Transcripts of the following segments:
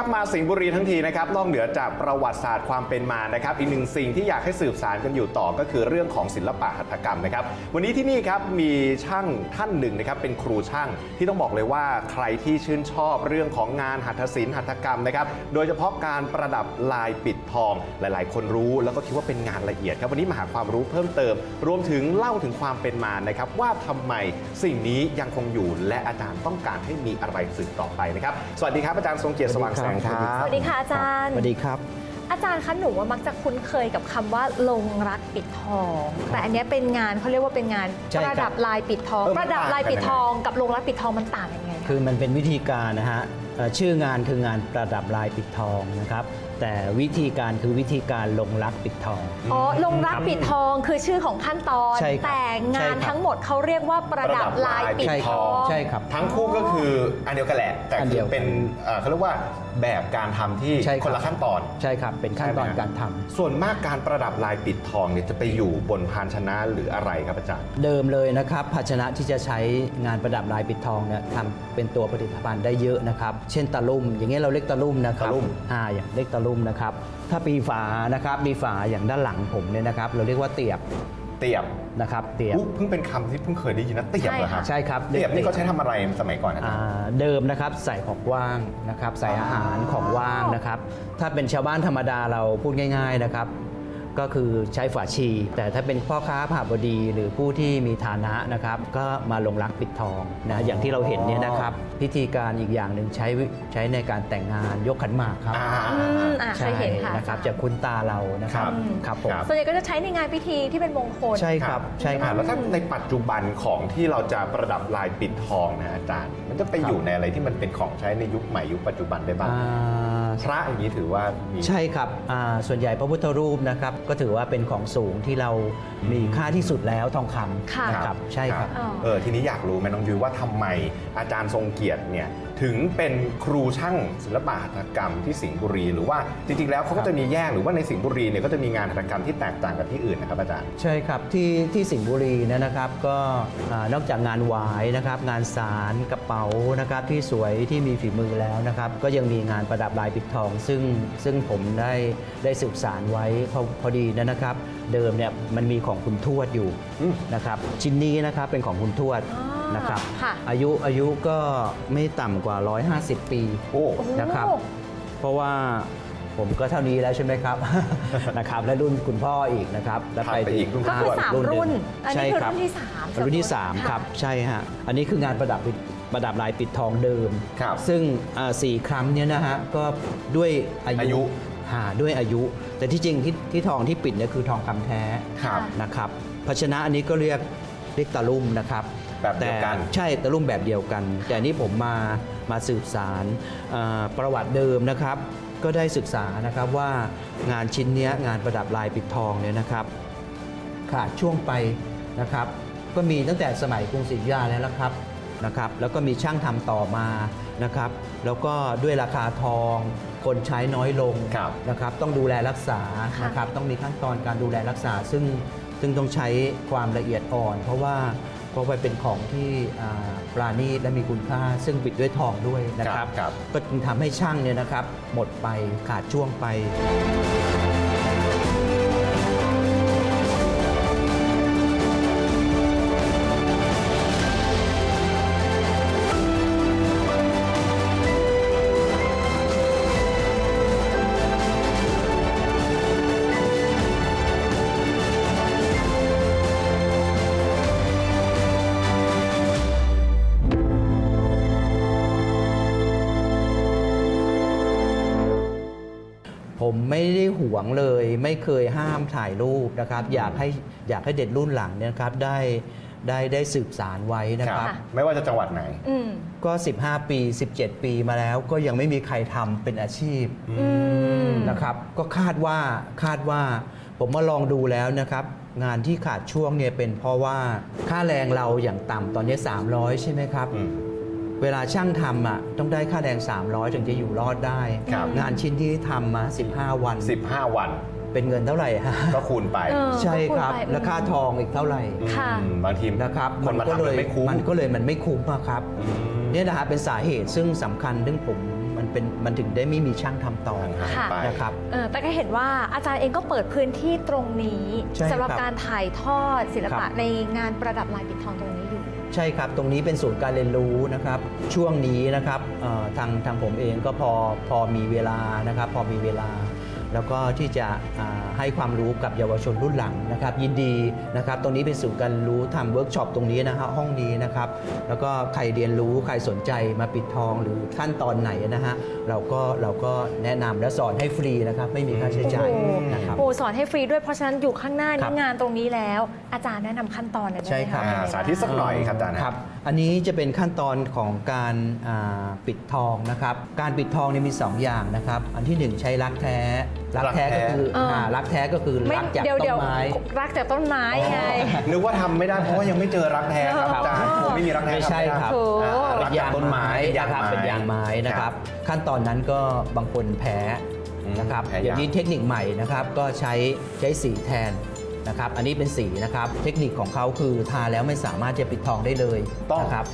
ครับมาสิงห์บุรีทั้งทีนะครับนอกเหนือจากประวัติศาสตร์ความเป็นมานะครับ อีกหนึ่งสิ่งที่อยากให้สืบสารกันอยู่ต่อก็คือเรื่องของศิลปะหัตถกรรมนะครับ วันนี้ที่นี่ครับมีช่างท่านหนึ่งนะครับเป็นครูช่างที่ต้องบอกเลยว่าใครที่ชื่นชอบเรื่องของงานหัตถศิลป์หัตถกรรมนะครับ โดยเฉพาะการประดับลายปิดทอง หลาย ๆ คนรู้แล้วก็คิดว่าเป็นงานละเอียดครับวันนี้มาหาความรู้เพิ่มเติม รวมถึงเล่าถึงความเป็นมานะครับว่าทำไมสิ่งนี้ยังคงอยู่และอาจารย์ต้องการให้มีอะไรสืบต่อไปนะครับ สวัสดีครับอาจารย์ทรงเกียรติสว่างแสงครับ สวัสดีค่ะอาจารย์ สวัสดีครับ อาจารย์คะหนูว่ามักจะคุ้นเคยกับคำว่าลงรักปิดทอง แต่อันเนี้ยเป็นงานเขาเรียกว่าเป็นงานใช่ปครับระดับลายปิดทองเออมันประดับลายปิดทอง กับลงรักปิดทองมันต่างยังไงคะคือมันเป็นวิธีการนะฮะเอ่อ ชื่องานคืองานประดับลายปิดทองนะครับ แต่วิธีการคือวิธีการลงรักปิดทอง อ๋อ ลงรักปิดทองคือชื่อของขั้นตอน ใช่ครับแต่งานใช่ครับ ทั้งหมดเขาเรียกว่าประดับลายปิดใช่ทครับองใช่ครับ ทั้งคู่ก็คืออันเดียวกันแหละ แต่อันคืเดีอยวกัน เป็นเอ่อเขาเรียกว่าแบบการทำที่ใช่ครับคนละขั้นตอน ใช่ครับ เป็นขั้นตอนใช่ไหมฮะการทำ ส่วนมากการประดับลายปิดทองเนี่ยจะไปอยู่บนพานชนะหรืออะไรครับอาจารย์ เดิมเลยนะครับ ภาชนะที่จะใช้งานประดับลายปิดทองเนี่ยทำเป็นตัวผลิตภัณฑ์ได้เยอะนะครับเช่นตะลุ่มอย่างเงี้ยเราเรียกตะลุ่มนะครับตะลุ่ม อ่าอย่างเรียกตะลุ่มนะครับ ถ้าปีฝานะครับมีฝาอย่างด้านหลังผมเนี่ยนะครับ เราเรียกว่าเตียบเตียบนะครับ เตียบอุ๊ยเพิ่งเป็นคำที่เพิ่งเคยได้ยินนะเตียบเหรอฮะใช่ครับเตียบนี่เขาใช้ทำอะไรสมัยก่อนอาจารอ่าย์เดิมนะครับใส่ของว่างนะครับ ใส่อาหารของว่างนะครับ ถ้าเป็นชาวบ้านธรรมดาเราพูดง่าย ๆนะครับ ก็คือใช้ฝาชี แต่ถ้าเป็นพ่อค้าผ่าบดีหรือผู้ที่มีฐานะนะครับ ก็มาลงรักปิดทองนะอย่างที่เราเห็นเนี่ยนะครับพิธีการอีกอย่างหนึ่งใช้วิใช้ในการแต่งงานยกขันหมากครับอ่าอืมอะเคยเห็นค่ะ นะครับจะคุ้นตาเรานะครับครับครับผมครับส่วนใหญ่ก็จะใช้ในงานพิธีที่เป็นมงคล ใช่ครับใช่ครับ แล้วถ้าในปัจจุบันของที่เราจะประดับลายปิดทองนะอาจารย์ มันจะไปครับอยู่ในอะไรที่มันเป็นของใช้ในยุคใหม่ยุคปัจจุบันได้บ้าง อ่า พระอย่างนี้ถือว่ามี ใช่ครับอ่าส่วนใหญ่พระพุทธรูปนะครับ ก็ถือว่าเป็นของสูงที่เรามีค่าที่สุดแล้วทองคค่ะำนะครับ ใช่ครับอ๋อเออทีนี้อยากรู้ไหมน้องยุ้ยว่าทำไมอาจารย์ทรงเกียรติเนี่ย ถึงเป็นครูช่างศิลปะหัตถกรรมที่สิงห์บุรี หรือว่าจริงๆแล้วเขาก็จะมีแยกหรือว่าในสิงห์บุรีเนี่ยก็จะมีงานหัตถกรรมที่แตกต่างกับที่อื่นนะครับอาจารย์ ใช่ครับที่ที่สิงห์บุรีเนยนะครับ ก็อ่านอกจากงานหวายนะครับ งานสารกระเป๋านะครับที่สวยที่มีฝีมือแล้วนะครับ ก็ยังมีงานประดับลายปิดทอง ซึ่งซึ่งผมได้ได้สืบสารไว้พอพอดีนะครับ เดิมเนี่ยมันมีของคุณทวดอยู่อืม นะครับชิ้นนี้นะครับเป็นของคุณทวด อ๋อ นะครับค่ะอายุอายุก็ไม่ต่ำกว่า 150 ปีโอ้โอ้โหนะครับเพราะว่าผมก็เท่านี้แล้วใช่ไหมครับ นะครับและรุ่นคุณพ่ออีกนะครับแล้วถัดไปอีกรุ่นก็คือสามหรุ่น อันใช่นี้คือครับรุ่นที่สามรุ่นที่3ครับใช่ฮะอันนี้คืองานประดับประดับลายปิดทองเดิม ครับซึ่งอ่าสี่ครั้งเนี้ยนะฮะก็ด้วยอาอายุ ยุหาด้วยอายุ แต่ที่จริงที่ที่ทองที่ปิดเนี่ยคือทองคำแท้ ครับ นะครับภาชนะอันนี้ก็เรียกเรียกตะลุ่มนะครับ แบบเดียวกัน แต่ใช่ตะลุ่มแบบเดียวกัน แต่อันนี้ผมมามาสืบสารอ่าประวัติเดิมนะครับ ก็ได้ศึกษานะครับว่างานชิ้นเนี้ยงานประดับลายปิดทองเนี่ยนะครับ ขาดช่วงไปนะครับ ก็มีตั้งแต่สมัยกรุงศรีอยุธยาแล้วละครับนะครับ แล้วก็มีช่างทำต่อมานะครับ แล้วก็ด้วยราคาทอง คนใช้น้อยลงครับ นะครับ ต้องดูแลรักษาค่ะ นะครับ ต้องมีขั้นตอนการดูแลรักษา ซึ่งซึ่งต้องใช้ความละเอียดอ่อน เพราะว่า เพราะว่าเป็นของที่อ่าปราณีตและมีคุณค่า ซึ่งปิดด้วยทองด้วยนะครับ ครับก็จึงทำให้ช่างเนี่ยนะครับ หมดไปขาดช่วงไป ผมไม่ได้หวงเลย ไม่เคยห้ามถ่ายรูปนะครับ อยากให้อยากให้เด็กรุ่นหลังเนี่ยนะครับได้ได้ได้สืบสารไว้นะครับค่ะไม่ว่าจะจังหวัดไหน อืมก็ 15 ปี 17 ปีมาแล้วก็ยังไม่มีใครทำเป็นอาชีพอืม นะครับ ก็คาดว่าคาดว่า ผมมาลองดูแล้วนะครับ งานที่ขาดช่วงเนี่ยเป็นเพราะว่าค่าแรงเราอย่างต่ำตอนนี้ 300 ใช่ไหมครับ อืม เวลาช่างทำอะต้องได้ค่าแรง300 ถึงจะอยู่รอดได้ ครับ งานชิ้นที่ทำมา15 วัน 15 วันเป็นเงินเท่าไหร่ฮะก็คูณไปเออ ใช่ครับ ก็พูดไป แล้วค่าทองอีกเท่าไหร่ค่ะ อืมบางทีนะครับคนมาก็ทำเลมันยไม่คุ้ม มันก็เลยมันไม่คุ้มอะครับอืม เนี่ยนะฮะเป็นสาเหตุซึ่งสำคัญซึ่งผมมันเป็นมันถึงได้ไม่มีช่างทำต่อหายไป นะครับ เออแต่ก็เห็นว่าอาจารย์เองก็เปิดพื้นที่ตรงนี้ใช่ครับสำหรับการถ่ายทอดศิลคปะรับ ในงานประดับลายปิดทองตรงนี้อยู่ ใช่ครับ ตรงนี้เป็นศูนย์การเรียนรู้นะครับ ช่วงนี้นะครับทางทางผมเองก็พอพอมีเวลานะครับ พอมีเวลา แล้วก็ที่จะอ่าให้ความรู้กับเยาวชนรุ่นหลังนะครับ ยินดีนะครับ ตรงนี้เป็นศูนย์การรู้ทำเวิร์กช็อปตรงนี้นะฮะห้องนี้นะครับ แล้วก็ใครเรียนรู้ใครสนใจมาปิดทองหรือขั้นตอนไหนนะฮะเราก็เราก็แนะนำและสอนให้ฟรีนะครับ ไม่มีค่าใช้จ่ายโอ้โหนะครับโอ้สอนให้ฟรีด้วยเพราะฉะนั้นอยู่ข้างหน้าครันี่บงานตรงนี้แล้ว อาจารย์แนะนำขั้นตอนหน่อยได้ใช่ไหมครัคะบอ่าสาธิตสักหน่อยครับอาจารย์ครับอันนี้จะเป็นขั้นตอนของการอ่าปิดทองนะครับ การปิดทองเนี่ยมี 2 อย่างนะครับ อันที่ 1 ใช้รักแท้ รักแท้ก็คือเอออ่ารักแท้ก็คือไม่รักจากเดี๋ยวต้เดี๋ยนวไม้รักจากต้นไม้ไงนึกว่าทำไม่ได้เพราะว่ายังไม่เจอรักแท้ครับอาจารย์ผมไม่มีรักแท้ไม่ใช่ครับโถอ่าเป็รันกจากต้นไม้นะครับเป็นยางไม้นะครับ ขั้นตอนนั้นก็บางคนแพ้อืมนะครับแพ้ยางอย่างนี้เทคนิคใหม่นะครับก็ใช้ใช้สีแทน นะครับ อันนี้เป็นสีนะครับ เทคนิคของเขาคือทาแล้วไม่สามารถจะปิดทองได้เลยต้อง นะครับ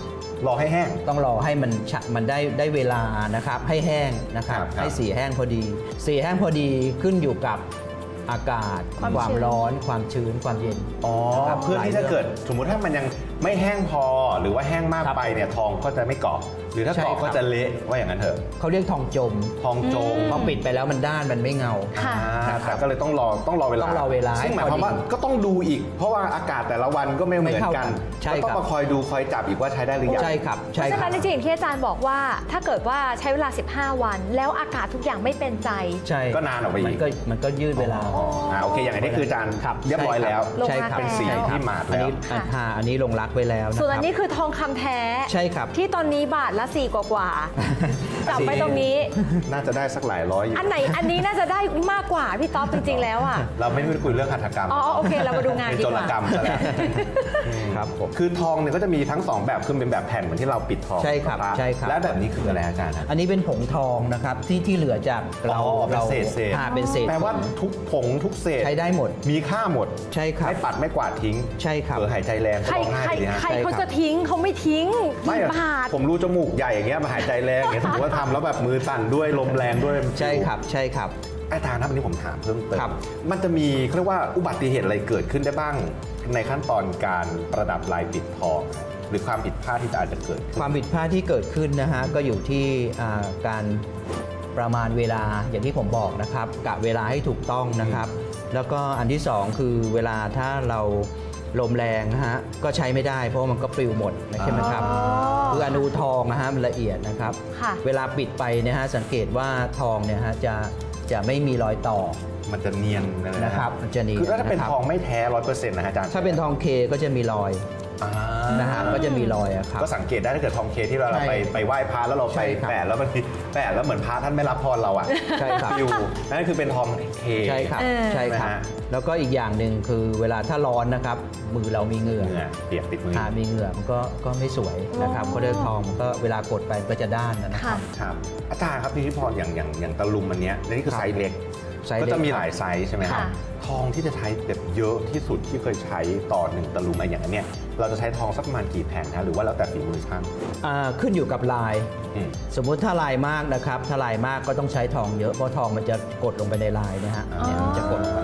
รอให้แห้ง ต้องรอให้มันฉะมันได้ได้เวลานะครับ ให้แห้งนะครับ ครับครับ ให้สีแห้งพอดี สีแห้งพอดีขึ้นอยู่กับ อากาศ ความความชื้น ร้อน ความชื้น ความเย็น อ๋อครับเพื่อที่หลายจะเกิดสมมุติถ้ามันยังไม่แห้งพอหรือว่าแห้งมากครับไปเนี่ยทองก็จะไม่เกาะหรือถ้าใช่เกาะครับ ก็จะเละว่าอย่างนั้นเถอะ เขาเรียกทองจมทองโจงพอปิดไปแล้วมันด้านมันไม่เงา ค่ะ อ่าแต่ก็เลยต้องรอต้องรอเวลาต้องรอเวลาซึ่งหมายให้ความว่าพอดีก็ต้องดูอีก เพราะว่าอากาศแต่ละวันก็ไม่เหมือนไม่เท่ากักันนใช่ก็ต้องครับ มาคอยดูคอยจับอีกว่าใช้ได้หรือยัง ใช่ครับเพใช่ราะคฉะรันั้บ นจริงๆที่อาจารย์บอกว่า ถ้าเกิดว่าใช้เวลา 15 วัน แล้วอากาศทุกอย่างไม่เป็นใจ ใช่ก็นานออกไปอีก มันก็มันก็ยืดเวลาอ๋ออ่าโอเคอย่างอันนี้คืออาจารย์ครับเรียบร้อยแล้วใช่ครับลงรักเป็นสีแล้วที่มาดอันแล้วนี้ค่ะอ่าอันนี้ลงรักไว้แล้วนะส่วนคอัรันบนี้คือทองคำแท้ ใช่ครับ ที่ตอนนี้บาทละ4กว่ากว่าๆจับไปตรงนี้ น่าจะได้สักหลายร้อยอยู่อันไหนอันนี้น่าจะได้มากกว่าพี่ต๊อบจริง ๆ แล้วอะ เราไม่ได้คุยเรื่องหัตถกรรมอ๋อโอเคเรามาดูงานเป็นดีโจกรว่า กรรมซะแล้วครับผม คือทองเนี่ยก็จะมีทั้งสองแบบคือเป็นแบบแผ่นเหมือนที่เราปิดทองใช่ครับพะใช่ครับ และแบบนี้คืออะไรอาจารย์ฮะ อันนี้เป็นผงทองนะครับที่ที่เหลือจากเราอ๋อเป็นเราเศษเศษอ่าเป็นเศษแปลว่าทุกผงทุกเศษใช้ได้หมด มีค่าหมดใช่ครับไม่ปัดไม่กวาดทิ้งใช่ครับเออหายใจแรงก็ใครร้องไห้ใครดีฮะ ใครใช่เขาครับจะทิ้งเขาไม่ทิ้งไม่กี่อะบาท ผมรู้จมูกใหญ่อย่างเงี้ยมาหายใจแรงอย่างเงี้ยสมมติว่าทำแล้วแบบมือสั่นด้วยลมแรงด้วยใช่ครับใช่ครับอาจารย์ครับวันนี้ผมถามเพิ่มเติมครับ มันจะมีเขาเรียกว่าอุบัติเหตุอะไรเกิดขึ้นได้บ้าง ในขั้นตอนการประดับลายปิดทองหรือความผิดพลาดที่อาจจะเกิดขึ้น ความผิดพลาดที่เกิดขึ้นนะฮะก็อยู่ที่อ่าการ ประมาณเวลาอย่างที่ผมบอกนะครับกะเวลาให้ถูกต้องนะครับ แล้วก็อันที่สองคือเวลาถ้าเราลมแรงนะฮะก็ใช้ไม่ได้เพราะว่ามันก็ปลิวหมดนะใช่ไหมครับอ๋อคืออนูทองนะฮะมันละเอียดนะครับค่ะเวลาปิดไปเนี่ยฮะสังเกตว่าทองเนี่ยฮะจะจะไม่มีรอยต่อมันจะเนียนนะนะครับมันจะเนียนคือถ้าเป็นนะครับทองไม่แท้ร้อยเปอร์เซ็นต์นะฮะอาจารย์ถ้าเป็นทองเคก็จะมีรอยอ่า นะฮะก็จะมีรอยอะครับ ก็สังเกตได้ถ้าเกิดทองเคที่เราใช่ไปไปไหว้พระแล้วเราไปใช่ครับแปะแล้วมันแปะแล้วเหมือนพระท่านไม่รับพรเราอะใช่ครับ ฟิวนั่นคือเป็นทองเค ใช่ครับเออ ใช่ครับ นะฮะ แล้วก็อีกอย่างหนึ่งคือเวลาถ้าร้อนนะครับ มือเรามีเหงื่อเหงื่อเปียกติดมือหามีเหงื่อมันก็ก็ไม่สวยนะครับอ๋อ ก็ได้ทองมันก็เวลากดไปมันก็จะด้านนะคค่ะ รับ ครับอาจารย์ครับที่ที่พรอย่างอย่างอย่างตะลุมอันเนี้ยนี่คือครับ ไซส์เล็ก ไซส์เล็กก็จะมีหลายไซส์ใช่ไหมครับ ค่ะ ทองที่จะใช้แบบเยอะที่สุดที่เคยใช้ต่อหนึ่งตะลุมอะไรอย่างอันเนี้ยเราจะใช้ทองสักประมาณกี่แผ่นนะหรือว่าแล้วแต่ฝีมือช่างอ่าขึ้นอยู่กับลาย อืม สมมุติถ้าลายมากนะครับถ้าลายมากก็ต้องใช้ทองเยอะเพราะทองมันจะกดลงไปในลายนะฮะอ๋อเนี่ยมันจะกดลงไป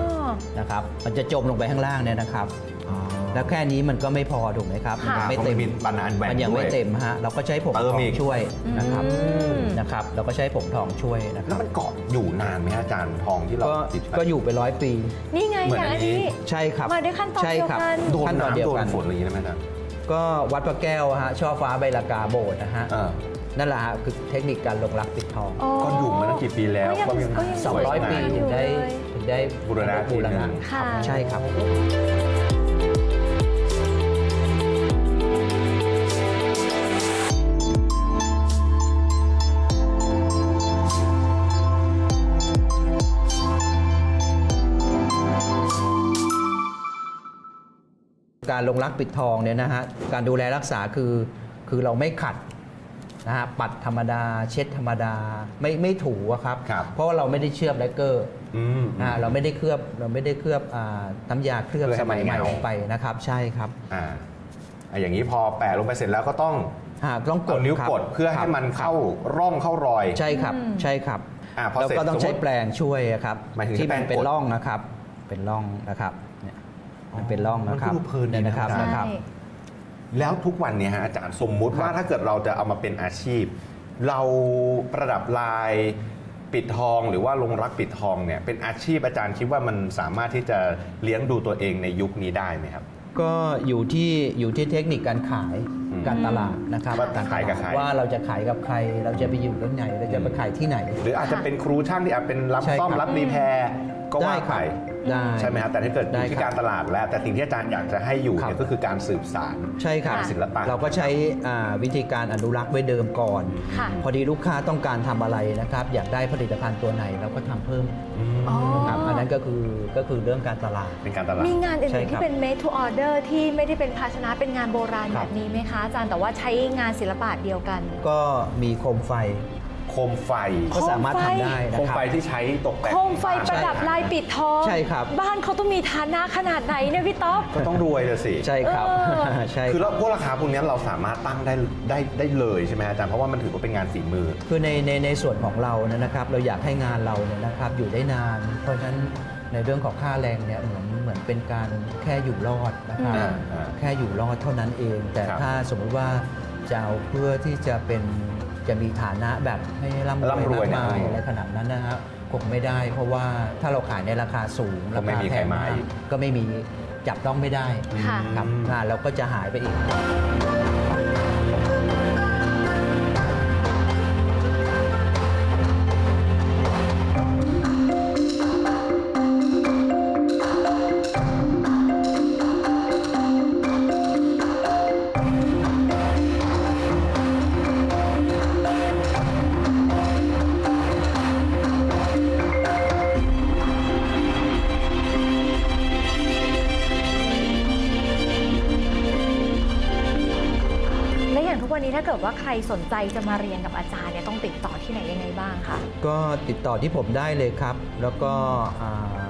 นะครับ มันจะจมลงไปข้างล่างเนี่ยนะครับ แล้วแค่นี้มันก็ไม่พอถูกไหมครับค่ะมันไม่พราะเต็มนมีบานานแหวนมันยังไม่ด้วยเต็มฮะเราก็ใช้ผงเติทมองอีกช่วยนะครับอืมนะครับเราก็ใช้ผงทองช่วยนะคแล้รัวบมันเกาะอยู่นานไหมฮะอาจารย์ทองที่เราก็ติดไป ก็อยู่ไปร้อยปี นี่ไงเหมืออนย่างอัอันนนี้ นี้ ใช่ครับมาด้วยขั้นตอนใช่ครับเดียวกัน โดนขั้นตอนเดียน้ำวโดกันนฝนอะไรอย่างนี้ได้ไหมอาจารย์ ก็วัดพระแก้วฮะช่อฟ้าใบลากาโบสถ์นะฮะเออนั่นแหละฮะคือเทคนิคการลงรักปิดทองอ๋อก็อยู่มาตั้งกี่ปีแล้วก็ยังก็ยังก็ยังสวย 200 ปีงามถึงได้ถึงได้บูรณะทีหนึ่ง ค่ะ ใช่ครับ การลงรักปิดทองเนี่ยนะฮะการดูแลรักษาคือคือเราไม่ขัดนะฮะปัดธรรมดา เช็ดธรรมดาไม่ไม่ถูอะครับ ครับเพราะว่าเราไม่ได้เชื่อมแลกเกอร์อืมอ่าเราไม่ได้เคลือบเราไม่ได้เคลือบอ่าน้ำยาเคลือบเพื่อให้สมัยใหม่มันเงาลงไปนะครับ ใช่ครับอ่าอะอย่างนี้พอแปะลงไปเสร็จแล้วก็ต้องอ่าต้องกเอาดนิ้วครับกดเพื่อให้มันครับเข้าร่องเข้ารอย ใช่ครับอืมใช่ครับอ่าพอแล้วเสร็จก็ต้องใช้สมมุติแปรงช่วยอะครับหมายถึงที่ใช้แปรมังนเป็นกดร่องนะครับ เป็นร่องนะครับเนี่ย มันเป็นร่องนะครับมันก็ดูเพลินดียนะนะครับอาจารย์ นะครับใช่แล้วทุกวันเนี้ฮะอาจารย์สมมุติว่าครับถ้าเกิดเราจะเอามาเป็นอาชีพ เราประดับลายปิดทองหรือว่าลงรักปิดทองเนี่ยเป็นอาชีพอาจารย์คิดว่ามันสามารถที่จะเลี้ยงดูตัวเองในยุคนี้ได้ไหมครับ ก็อยู่ที่อยู่ที่เทคนิคการขายอืมการตลาดนะครับว่าการตขายกับลาดใคร ว่าเราจะขายกับใคร เราจะไปอยู่ตรงไหนเราจะไปขายที่ไหน หรืออาจจะเป็นครูช่างที่อาจเป็นรับใช่ซ่อมครับรับรีแพร์ ก็ว่าได้คไปรับได้ ใช่ไหมครับแต่ถ้าเกิดอได้ยู่ที่ครับการตลาดแล้ว แต่สิ่งที่อาจารย์อยากจะให้อยู่ครับเนี่ยก็คือการสืบสารใช่ครับค่ะศิลปะเราก็ใช้อ่าวิธีการอนุรักษ์ไว้เดิมก่อนค่ะพอดีลูกค้าต้องการทำอะไรนะครับ อยากได้ผลิตภัณฑ์ตัวไหนเราก็ทำเพิ่มอ๋อครับอันนั้นก็คือก็คือเรื่องการตลาดเป็นการตลาดมีงานใช่อื่นๆครับที่เป็น made to order ที่ไม่ได้เป็นภาชนะเป็นงานโบราณคแบรับบนี้ไหมคะอาจารย์แต่ว่าใช้งานศิลปะเดียวกัน ก็มีโคมไฟ โคมไฟก็สามารถทำได้นะโคมครับ ไฟที่ใช้ตกแต่งโคมไฟประดับลายปิดทอง ใช่ครับ บ้านเขาต้องมีฐานะขนาดไหนเนี่ยพี่ต๊อบ ก็ต้องรวยเลยสิ ใช่ครับ เออ ใช่คือคแล้รับวพวกราคาพวกนี้เราสามารถตั้งได้ได้ได้เลยใช่ไหมอาจารย์เพราะว่ามันถือว่าเป็นงานฝีมือ คือในในในส่วนของเราเนี่ยนะครับ เราอยากให้งานเราเนี่ยนะครับอยู่ได้นาน เพราะฉะนั้นในเรื่องของค่าแรงเนี่ยเหมือนเหมือนเป็นการแค่อยู่รอดนะครับอ่าอ่าแค่อยู่รอดเท่านั้นเอง แต่ครับ ถ้าสมมุติว่าจะเอาเพื่อที่จะเป็น จะมีฐานะแบบให้ร่ำรวยร่ำรวยมากมายเนี่ยอะไรขนาดนั้นนะครับคงไม่ได้ เพราะว่าถ้าเราขายในราคาสูงก็ราไม่คามีแพใครงมามากอีกก็ไม่มีจับต้องไม่ได้ค่ะ ครับงานเราก็จะหายไปอีก นนี้ถ้าเกิดว่าใครสนใจจะมาเรียนกับอาจารย์เนี่ยต้องติดต่อที่ไหนยังไงบ้างคะก็ติดต่อที่ผมได้เลยครับ แล้วก็อ่า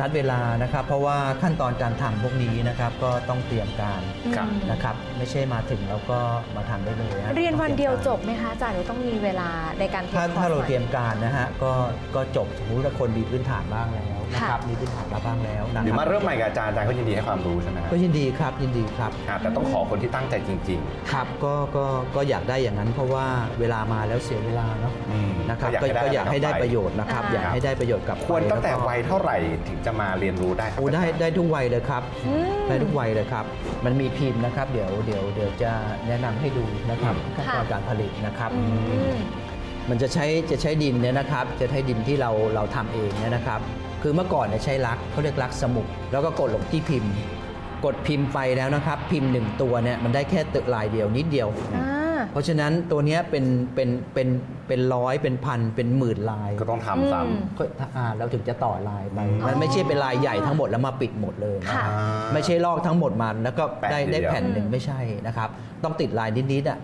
นัดเวลานะครับ เพราะว่าขั้นตอนการทำพวกนี้นะครับ ก็ต้องเตรียมการครับอืมนะครับ ไม่ใช่มาถึงแล้วก็มาทำได้เลยฮะเรียนวันเดียวจต้องบไหมคะอาจารย์หรือต้องมีเวลาในการเตรียมการถ้าถ้าเราเตรียมการนะฮะก็ก็จบสมมติว่าคนมีพื้นฐานบ้างแล้ว นะครับมีพื้นฐานมาบ้างแล้วนะหรือคมารับเริ่มใหม่กับอาจารย์อาจารย์ก็ยินดีให้ความรู้ใช่ไหมครับก็ยินดีครับยินดีครับอ่าแต่ต้องขอคนที่ตั้งใจจริง ครับก็ก็ก็อยากได้อย่างนั้นเพราะว่าเวลามาแล้วเสียเวลาเนาะๆอืมนะครับก็ก็อยากให้ได้ก็อยากให้ได้กลับไปประโยชน์นะครับ อ่า อยากให้ได้ประโยชน์กลับควรไปตั้งแต่ล้ก็วัยเท่าไหร่ถึงจะมาเรียนรู้ได้ครับโอ้ได้ได้ทุกวัยเลยครับ อืม ได้ทุกวัยเลยครับ มันมีพิมพ์นะครับ เดี๋ยวเดี๋ยวเดี๋ยวจะแนะนำให้ดูนะครับขั้นตอนค่ะ การผลิตนะครับ อืม มันจะใช้จะใช้ดินเนี่ยนะครับ จะใช้ดินที่เราเราทำเองเนี่ยนะครับ คือเมื่อก่อนเนี่ยใช้ลักเขาเรียกลักสมุกแล้วก็กดลงที่พิมพ์ กดพิมพ์ไปแล้วนะครับ พิมพ์หนึ่งตัวเนี่ยมันได้แค่ตึกลายเดียวนิดเดียวอ่าเพราะฉะนั้นตัวเนี้ยเป็นเป็นเป็นเป็นร้อยเป็นพันเป็นหมื่นลายก็ต้องทำซ้อืมก็อ่าเราถึงจะต่อลายไปอืมมันไม่ใช่เป็นลายใหญ่ทั้งหมดแล้วมาปิดหมดเลยนะค่ะำอ่าไม่ใช่ลอกทั้งหมดมันแล้วก็แปะได้ทีเดียวได้แผ่นหนึ่งอืมไม่ใช่นะครับ ต้องติดลายนิดๆอะ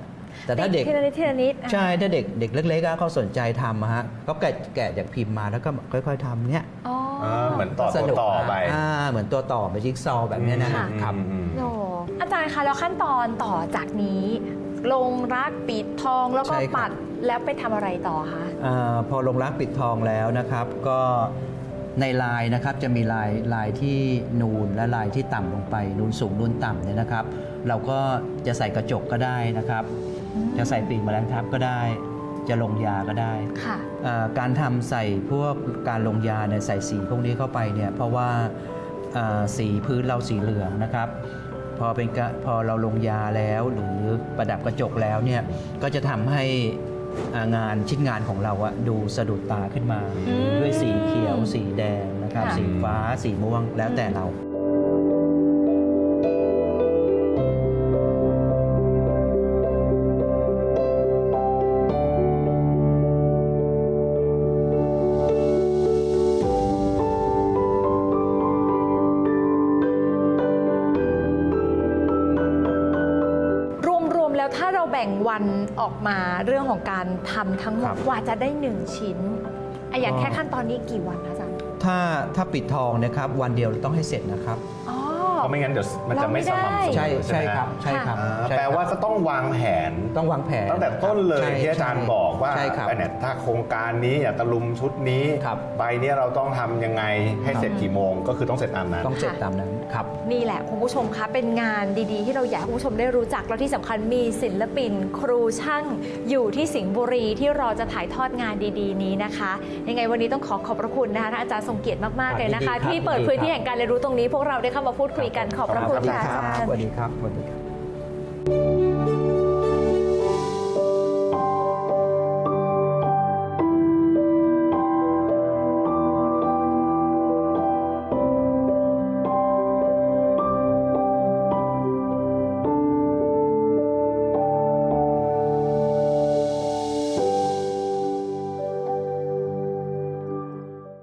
แต่ถ้าเด็กทีละนิดทีละนิดอะใช่ถ้าเด็กเด็กเล็กๆอะเขาสนใจทำอะฮะก็แกะแกะจากพิมพ์มาแล้วก็ค่อย ๆทำเนี้ยอ๋ออ่าเหมือนต่อสตัวนุกต่อไป อ่าเหมือนตัวต่อไปจิ๊กซอว์แบบเนี้ยนะค่ะครับอืมโอ้อาจารย์คะแล้วขั้นตอนต่อจากนี้ ลงรักปิดทองแล้วก็ใช่ครับ ปัดแล้วไปทำอะไรต่อคะอาพอลงรักปิดทองแล้วนะครับ ก็ในลายนะครับจะมีลายลายที่นูนและลายที่ต่ำลงไป นูนสูงนูนต่ำเนี่ยนะครับ เราก็จะใส่กระจกก็ได้นะครับอืม จะใส่ปีกแมลงทับก็ได้ จะลงยาก็ได้ ค่ะอ่าการทำใส่พวกการลงยาเนี่ยใส่สีพวกนี้เข้าไปเนี่ยเพราะว่าอ่าสีพื้นเราสีเหลืองนะครับ พอเป็นกะพอเราลงยาแล้วหรือประดับกระจกแล้วเนี่ยก็จะทำให้อ่างานชิ้นงานของเราอะดูสะดุดตาขึ้นมา อืมด้วยสีเขียว สีแดงนะครับ ค่ะสีฟ้าสีม่วงแล้วแต่เรา ออกมาเรื่องของการทำทั้งหมครัดบกว่าจะได้หนึ่งชิ้นอะอย่างก็แค่ขั้นตอนนี้กี่วันคะอาจารย์ถ้าถ้าปิดทองเนะครับวันเดียวเราต้องให้เสร็จนะครับอ๋อเพราะไม่งั้นเดี๋ยวมันจะไม่สม่ำเสมอใช่ใช่ใช่ไหมครับใช่ครับอ่าใช่แปลครับว่าก็ต้องวางแผนต้องวางแผนตั้งแต่ต้นเลยใช่ที่อาจารย์ใช่บอกว่าใช่ครับเนี่ยถ้าโครงการนี้อย่าตะลุมชุดนี้ครับใบเนี้ยเราต้องทำยังไงให้ครับเสร็จกี่โมง ก็คือต้องเสร็จตามนั้นต้องเสร็จตามนั้นครับนี่แหละคุณผู้ชมคะเป็นงานดีๆ ที่เราอยากให้คุณผู้ชมได้รู้จักแล้วที่สำคัญมีศิลปิน ครูช่างอยู่ที่สิงห์บุรีที่รอจะถ่ายทอดงานดีๆ นี้นะคะ ยังไงวันนี้ต้องขอขอบพระคุณนะคะท่านอาจารย์ทรงเกียรติมากๆเลยนะคะยินดีครับที่เปิดยินดีพื้นที่ครับแห่งการเรียนรู้ตรงนี้ พวกเราได้เข้ามาพูดคุยกันขอบพระคุณขอบคุณค่ะครับสวัสดีครับสวัสดีครับ